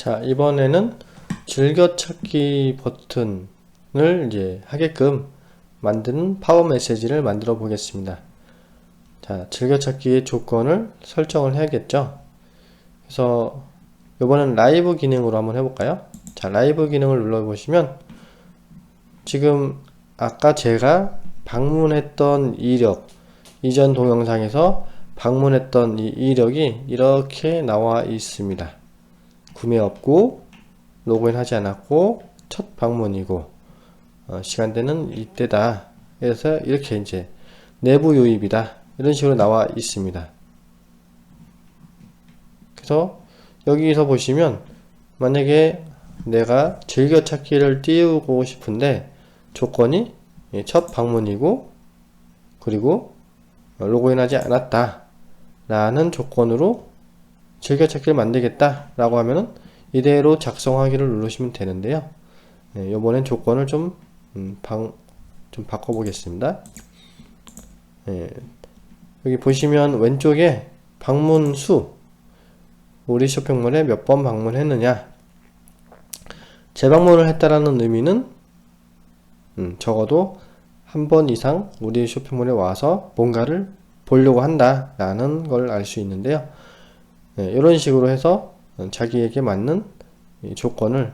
자, 이번에는 즐겨찾기 버튼을 이제 하게끔 만드는 파워 메시지를 만들어 보겠습니다. 자, 즐겨찾기의 조건을 설정을 해야겠죠. 그래서 이번엔 라이브 기능으로 한번 해볼까요? 자, 라이브 기능을 눌러보시면 지금 아까 제가 방문했던 이력, 이전 동영상에서 방문했던 이 이력이 이렇게 나와 있습니다. 구매 없고 로그인 하지 않았고 첫 방문이고 어, 시간대는 이때다. 그래서 이렇게 이제 내부 요입이다. 이런 식으로 나와 있습니다. 그래서 여기서 보시면 만약에 내가 즐겨찾기를 띄우고 싶은데 조건이 첫 방문이고 그리고 로그인하지 않았다 라는 조건으로 즐겨찾기를 만들겠다 라고 하면은 이대로 작성하기를 누르시면 되는데요. 네, 이번엔 조건을 좀, 음, 방, 좀 바꿔보겠습니다. 네, 여기 보시면 왼쪽에 방문 수 우리 쇼핑몰에 몇 번 방문했느냐. 재방문을 했다라는 의미는 음, 적어도 한 번 이상 우리 쇼핑몰에 와서 뭔가를 보려고 한다 라는 걸 알 수 있는데요. 네, 이런 식으로 해서 자기에게 맞는 조건을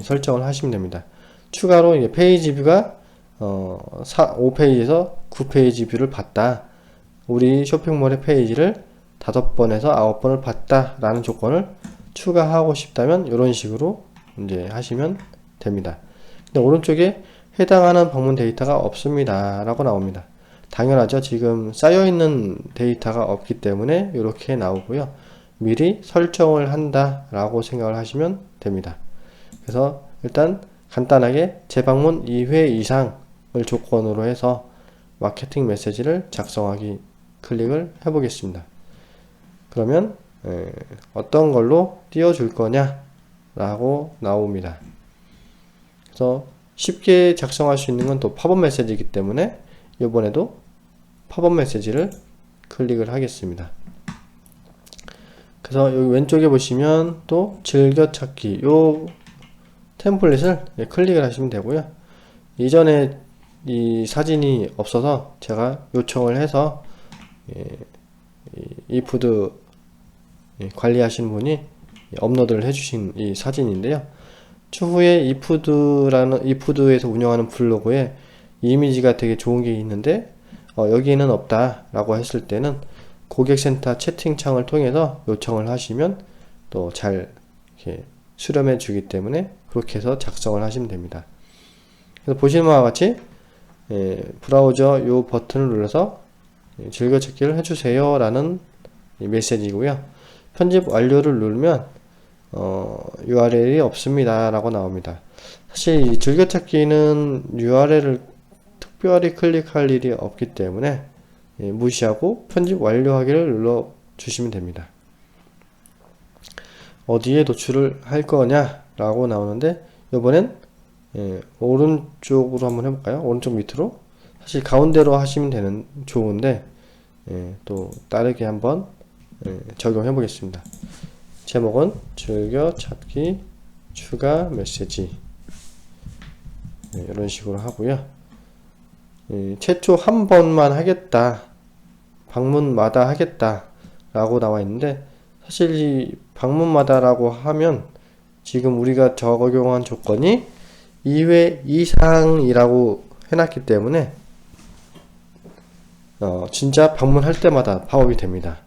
설정을 하시면 됩니다. 추가로 페이지 뷰가 어, 5페이지에서 9페이지 뷰를 봤다. 우리 쇼핑몰의 페이지를 다섯 번에서 아홉 번을 봤다 라는 조건을 추가하고 싶다면 이런 식으로 이제 하시면 됩니다. 근데 오른쪽에 해당하는 방문 데이터가 없습니다 라고 나옵니다 당연하죠. 지금 쌓여있는 데이터가 없기 때문에 이렇게 나오고요. 미리 설정을 한다 라고 생각을 하시면 됩니다. 그래서 일단 간단하게 재방문 2회 이상을 조건으로 해서 마케팅 메시지를 작성하기 클릭을 해 보겠습니다. 그러면 어떤 걸로 띄워줄 거냐 라고 나옵니다. 그래서 쉽게 작성할 수 있는 건 또 팝업 메시지이기 때문에 이번에도 팝업 메시지를 클릭을 하겠습니다 그래서 여기 왼쪽에 보시면 또 즐겨찾기 요 템플릿을 클릭을 하시면 되고요 이전에 이 사진이 없어서 제가 요청을 해서 이 푸드 관리하시는 분이 업로드를 해주신 이 사진인데요. 추후에 이푸드라는 이푸드에서 운영하는 블로그에 이미지가 되게 좋은 게 있는데 어, 여기는 없다라고 했을 때는 고객센터 채팅창을 통해서 요청을 하시면 또 잘 수렴해 주기 때문에 그렇게 해서 작성을 하시면 됩니다. 그래서 보시는 바와 같이 예, 브라우저 요 버튼을 눌러서 즐겨찾기를 해주세요 라는 메시지고요 편집 완료를 누르면 어, URL이 없습니다 라고 나옵니다 사실 이 즐겨찾기는 URL을 특별히 클릭할 일이 없기 때문에 예, 무시하고 편집 완료하기를 눌러 주시면 됩니다 어디에 노출을 할 거냐 라고 나오는데 이번엔 예, 오른쪽으로 한번 해볼까요 오른쪽 밑으로 사실 가운데로 하시면 되는 좋은데 예, 또 다르게 한번 예, 적용해 보겠습니다. 제목은 즐겨찾기 추가 메시지 네, 이런 식으로 하고요. 예, 최초 한 번만 하겠다 방문마다 하겠다 라고 나와 있는데 사실 이 방문마다라고 하면 지금 우리가 적용한 조건이 2회 이상이라고 해놨기 때문에 어, 진짜 방문할 때마다 파업이 됩니다.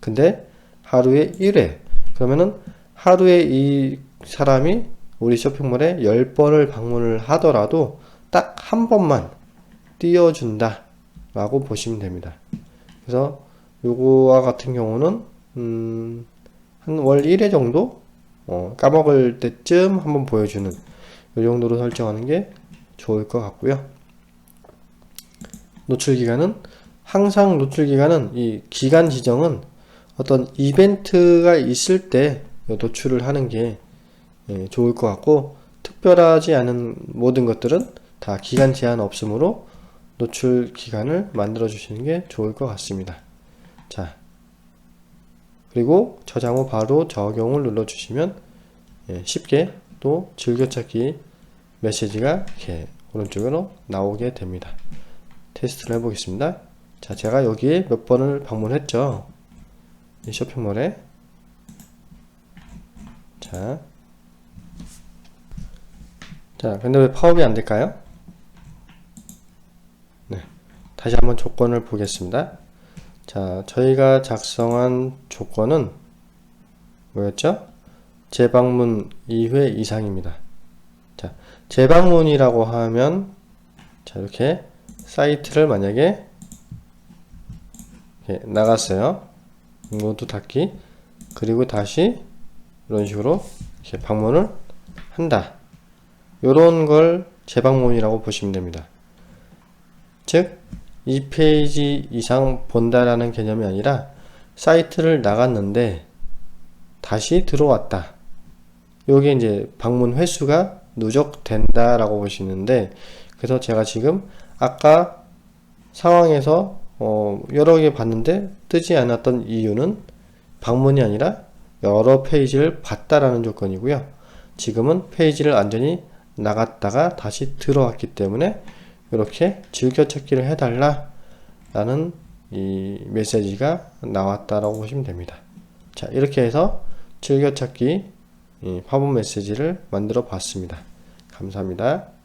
근데 하루에 1회 그러면은 하루에 이 사람이 우리 쇼핑몰에 10번을 방문을 하더라도 딱 한 번만 띄워준다 라고 보시면 됩니다. 그래서 요거와 같은 경우는 음, 한 월 1회 정도 어, 까먹을 때쯤 한번 보여주는 이 정도로 설정하는 게 좋을 것 같고요. 노출 기간은 항상 노출 기간은 이 기간 지정은 어떤 이벤트가 있을 때 노출을 하는 게 예, 좋을 것 같고 특별하지 않은 모든 것들은 다 기간 제한 없으므로 노출 기간을 만들어 주시는 게 좋을 것 같습니다. 자, 그리고 저장 후 바로 적용을 눌러 주시면 예, 쉽게 또 즐겨찾기 메시지가 이렇게 오른쪽으로 나오게 됩니다. 테스트를 해보겠습니다. 자, 제가 여기에 몇 번을 방문했죠. 이 쇼핑몰에. 자. 자, 근데 왜 파업이 안 될까요? 네. 다시 한번 조건을 보겠습니다. 자, 저희가 작성한 조건은 뭐였죠? 재방문 2회 이상입니다. 자, 재방문이라고 하면 자, 이렇게 사이트를 만약에 이렇게 나갔어요. 모두 닫기. 그리고 다시 이런 식으로 이렇게 방문을 한다. 요런 걸 재방문이라고 보시면 됩니다. 즉, 2페이지 이상 본다라는 개념이 아니라 사이트를 나갔는데 다시 들어왔다. 요게 이제 방문 횟수가 누적된다라고 보시는데 그래서 제가 지금 아까 상황에서 어 여러 개 봤는데 뜨지 않았던 이유는 방문이 아니라 여러 페이지를 봤다라는 조건이고요. 지금은 페이지를 완전히 나갔다가 다시 들어왔기 때문에 이렇게 즐겨찾기를 해달라 라는 이 메시지가 나왔다라고 보시면 됩니다. 자 이렇게 해서 즐겨찾기 이 화분 메시지를 만들어 봤습니다. 감사합니다.